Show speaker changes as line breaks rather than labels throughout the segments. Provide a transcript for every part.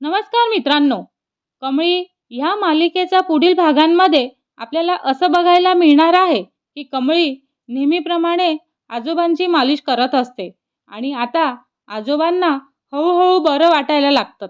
नमस्कार मित्रांनो. कमळी ह्या मालिकेच्या पुढील भागांमध्ये आपल्याला असं बघायला मिळणार आहे की कमळी नेहमीप्रमाणे आजोबांची मालिश करत असते आणि आता आजोबांना हळूहळू बरं वाटायला लागतं.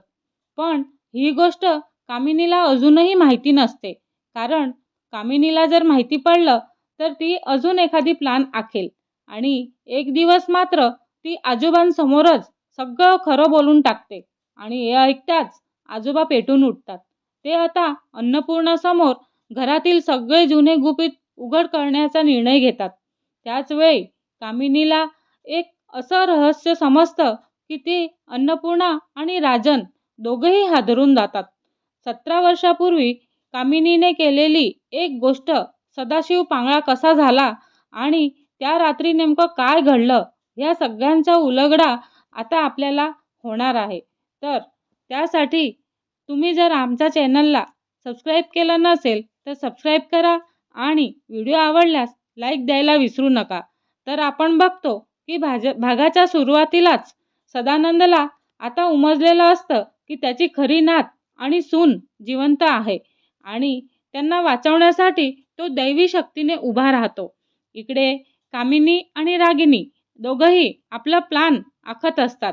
पण ही गोष्ट कामिनीला अजूनही माहिती नसते. कारण कामिनीला जर माहिती पडलं तर ती अजून एखादी प्लान आखेल आणि एक दिवस मात्र ती आजोबांसमोरच सगळं खरं बोलून टाकते. आणि हे ऐकताच आजोबा पेटून उठतात. ते आता अन्नपूर्णासमोर घरातील सगळे जुने गुपित उघड करण्याचा निर्णय घेतात. त्याचवेळी कामिनीला एक असं रहस्य समजतं की ती अन्नपूर्णा आणि राजन दोघंही हादरून जातात. सतरा वर्षापूर्वी कामिनीने केलेली एक गोष्ट सदाशिव पांगळा कसा झाला आणि त्या रात्री नेमकं काय घडलं ह्या सगळ्यांचा उलगडा आता आपल्याला होणार आहे. तर त्यासाठी तुम्ही जर आमच्या चॅनलला सबस्क्राईब केलं नसेल तर सबस्क्राईब करा आणि व्हिडिओ आवडल्यास लाईक द्यायला विसरू नका. तर आपण बघतो की भाज भागाच्या सुरुवातीलाच सदानंदला आता उमजलेलं असतं की त्याची खरी नात आणि सून जिवंत आहे आणि त्यांना वाचवण्यासाठी तो दैवी शक्तीने उभा राहतो. इकडे कामिनी आणि रागिनी दोघंही आपला प्लान आखत असतात.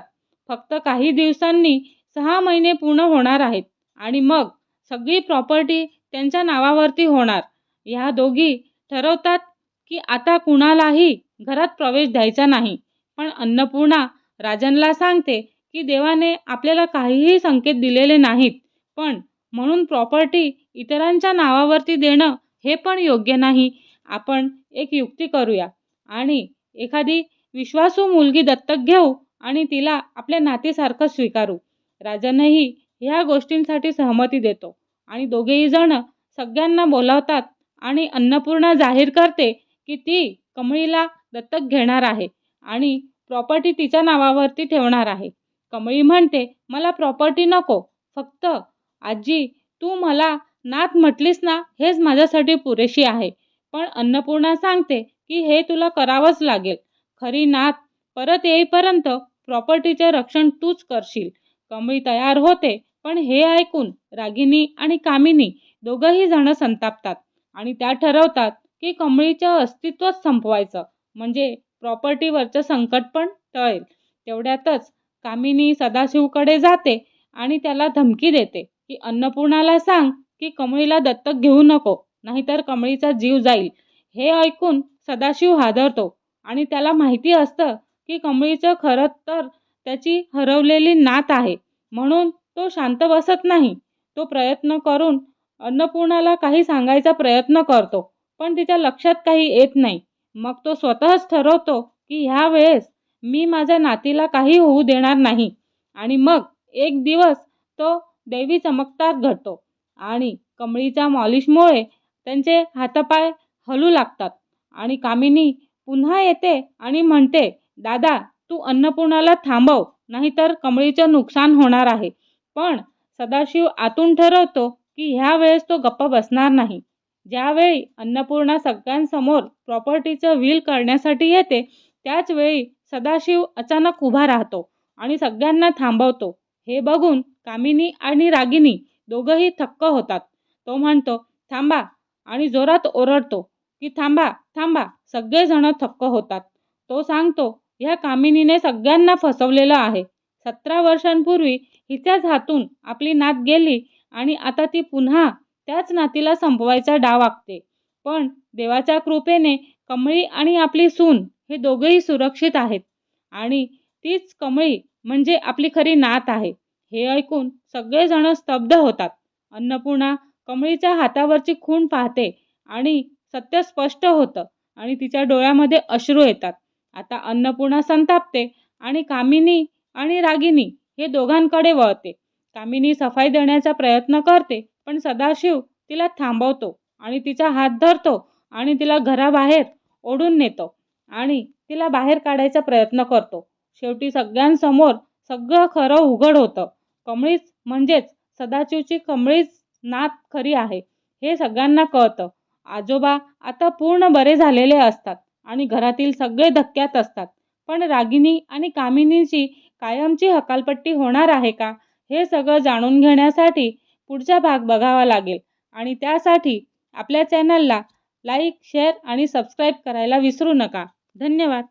फक्त काही दिवसांनी सहा महिने पूर्ण होणार आहेत. आणि मग सगळी प्रॉपर्टी त्यांच्या नावावरती होणार. ह्या दोघी ठरवतात की आता कुणालाही घरात प्रवेश द्यायचा नाही. पण अन्नपूर्णा राजनला सांगते की देवाने आपल्याला काहीही संकेत दिलेले नाहीत. पण म्हणून प्रॉपर्टी इतरांच्या नावावरती देणं हे पण योग्य नाही. आपण एक युक्ती करूया. आणि एखादी विश्वासू मुलगी दत्तक घेऊ आणि तिला आपल्या नातीसारखं स्वीकारू. राजनही ह्या गोष्टींसाठी सहमती देतो. आणि दोघेही जण सगळ्यांना बोलावतात आणि अन्नपूर्णा जाहीर करते की ती कमळीला दत्तक घेणार आहे आणि प्रॉपर्टी तिच्या नावावरती ठेवणार आहे. कमळी म्हणते मला प्रॉपर्टी नको. फक्त आजी तू मला नात म्हटलीस ना हेच माझ्यासाठी पुरेशी आहे. पण अन्नपूर्णा सांगते की हे तुला करावंच लागेल. खरी नात परत येईपर्यंत प्रॉपर्टीचे रक्षण तूच करशील. कमळी तयार होते पण हे ऐकून रागिनी आणि कामिनी दोघंही जण संतापतात आणि त्या ठरवतात की कमळीचं अस्तित्वच संपवायचं म्हणजे प्रॉपर्टीवरचं संकट पण टळेल. तेवढ्यातच कामिनी सदाशिवकडे जाते आणि त्याला धमकी देते की अन्नपूर्णाला सांग की कमळीला दत्तक घेऊ नको नाहीतर कमळीचा जीव जाईल. हे ऐकून सदाशिव हादरतो आणि त्याला माहिती असतं की कमळीचं खरं तर त्याची हरवलेली नात आहे. म्हणून तो शांत बसत नाही. तो प्रयत्न करून अन्नपूर्णाला काही सांगायचा प्रयत्न करतो पण तिच्या लक्षात काही येत नाही. मग तो स्वतःच ठरवतो की ह्या वेळेस मी माझ्या नातीला काही होऊ देणार नाही. आणि मग एक दिवस तो देवी चमत्कार घडतो आणि कमळीच्या मॉलिशमुळे त्यांचे हातापाय हलू लागतात. आणि कामिनी पुन्हा येते आणि म्हणते दादा तू अन्नपूर्णाला थांबव नाहीतर कमळीचं नुकसान होणार आहे. पण सदाशिव आतून ठरवतो की ह्या वेळेस तो गप्प बसणार नाही. ज्यावेळी अन्नपूर्णा सगळ्यांसमोर प्रॉपर्टीचं व्हील करण्यासाठी येते त्याच वेळी सदाशिव अचानक उभा राहतो आणि सगळ्यांना थांबवतो. हे बघून कामिनी आणि रागिनी दोघंही थक्क होतात. तो म्हणतो थांबा आणि जोरात ओरडतो की थांबा थांबा सगळेजण थक्क होतात. तो सांगतो ह्या कामिनीने सगळ्यांना फसवलेलं आहे. सतरा वर्षांपूर्वी हिच्याच हातून आपली नात गेली आणि आता ती पुन्हा त्याच नातीला संपवायचा डाव आखते. पण देवाच्या कृपेने कमळी आणि आपली सून हे दोघेही सुरक्षित आहेत आणि तीच कमळी म्हणजे आपली खरी नात आहे. हे ऐकून सगळेजण स्तब्ध होतात. अन्नपूर्णा कमळीच्या हातावरची खूण पाहते आणि सत्य स्पष्ट होतं आणि तिच्या डोळ्यामध्ये अश्रू येतात. आता अन्नपूर्णा संतापते आणि कामिनी आणि रागिनी हे दोघांकडे वळते. कामिनी सफाई देण्याचा प्रयत्न करते पण सदाशिव तिला थांबवतो आणि तिचा हात धरतो आणि तिला घराबाहेर ओढून नेतो आणि तिला बाहेर काढायचा प्रयत्न करतो. शेवटी सगळ्यांसमोर सगळं खरं उघड होतं. कमळीच म्हणजेच सदाशिवची कमळीच नात खरी आहे हे सगळ्यांना कळतं. आजोबा आता पूर्ण बरे झालेले असतात. आणि घरातील सगळे धक्क्यात असतात. पण रागिनी आणि कामिनीची कायमची हकालपट्टी होणार आहे का? हे सगळं जाणून घेण्यासाठी पुढचा भाग बघावा लागेल. आणि त्यासाठी आपल्या चॅनलला लाईक शेअर आणि सबस्क्राईब करायला विसरू नका. धन्यवाद.